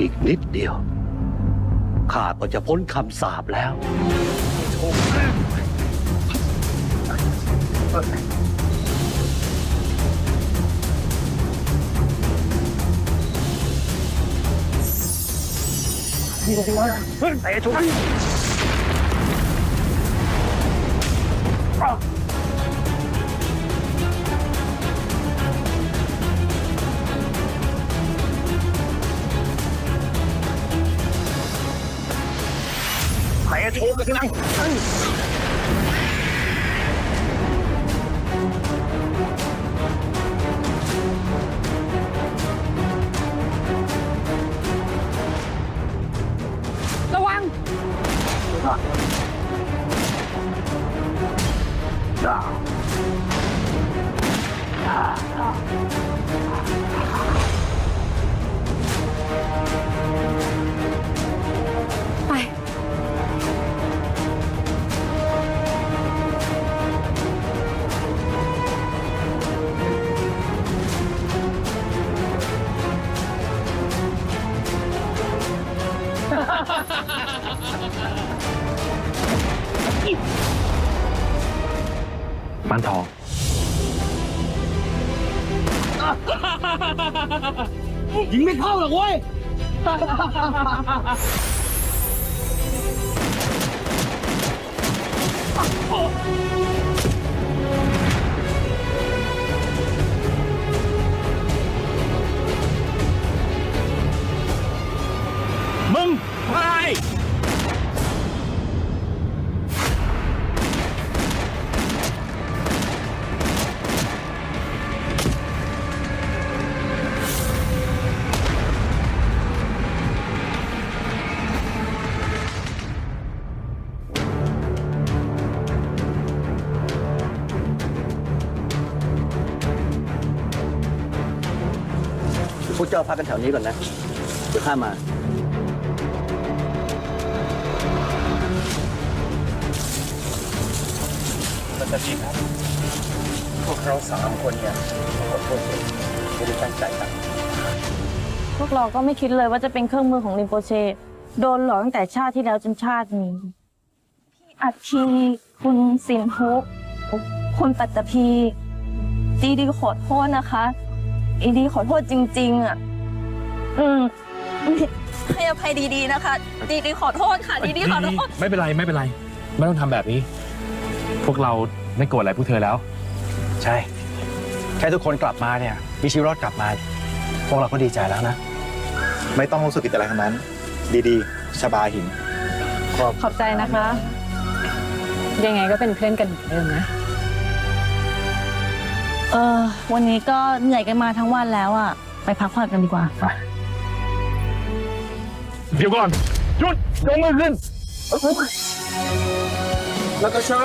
อีกนิดเดียวข้าก็จะพ้นคำสาปแล้ว ระวังจ้า มันทอง ยิงไม่เข้าหรอกเว้ยมึ วกเจ้าพักกันแถวนี้ก่อนนะ เดี๋ยวข้ามา มันจะดีครับพวกเราสามคนเนี่ยขอโทษด้วยไม่ได้ตั้งใจครับพวกเราก็ไม่คิดเลยว่าจะเป็นเครื่องมือของริมโปเช โดนหลอกตั้งแต่ชาติที่แล้วจนชาตินี้ พี่อัคคีคุณสินทุก คุณปัตตภีดีดีขอโทษนะคะ อีดีขอโทษจริง ๆอะอืมให้อภัยดีๆนะคะ ดีดีขอโทษค่ะ ดีดีขอโทษ ไม่เป็นไรไม่เป็นไร ไม่ต้องทำแบบนี้ พวกเราไม่โกรธอะไรพวกเธอแล้ว ใช่ แค่ทุกคนกลับมาเนี่ยมีชีวิตรอดกลับมา พวกเราก็ดีใจแล้วนะ ไม่ต้องรู้สึกผิดอะไรทั้งนั้น ดีๆชบาหิน ขอบใจนะคะ ยังไงก็เป็นเพื่อนกันเหมือนเดิมนะ เออวันนี้ก็เหนื่อยกันมาทั้งวันแล้วอะ ไปพักผ่อนกันดีกว่า เดี๋ยวก่อนหยุดยกมือขึ้นแล้วก็ชา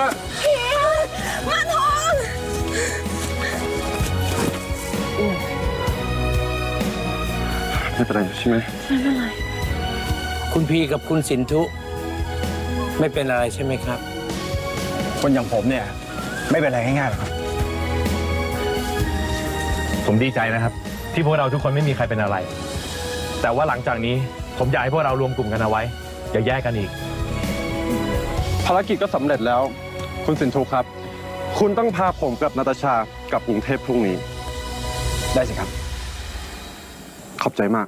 ไม่เป็นไรใช่ไหมคุณพีกับคุณสินทุ ไม่เป็นอะไรใช่ไหมครับ คนอย่างผมเนี่ย ไม่เป็นไรง่ายๆหรอกครับ ผมดีใจนะครับ ที่พวกเราทุกคนไม่มีใครเป็นอะไร แต่ว่าหลังจากนี้ผมอยากให้พวกเรารวมกลุ่มกันเอาไว้ อย่าแยกกันอีก ภารกิจก็สำเร็จแล้ว คุณสินทุครับ คุณต้องพาผมกับนาตาชากลับกรุงเทพพรุ่งนี้ ได้สิครับ ขอบใจมาก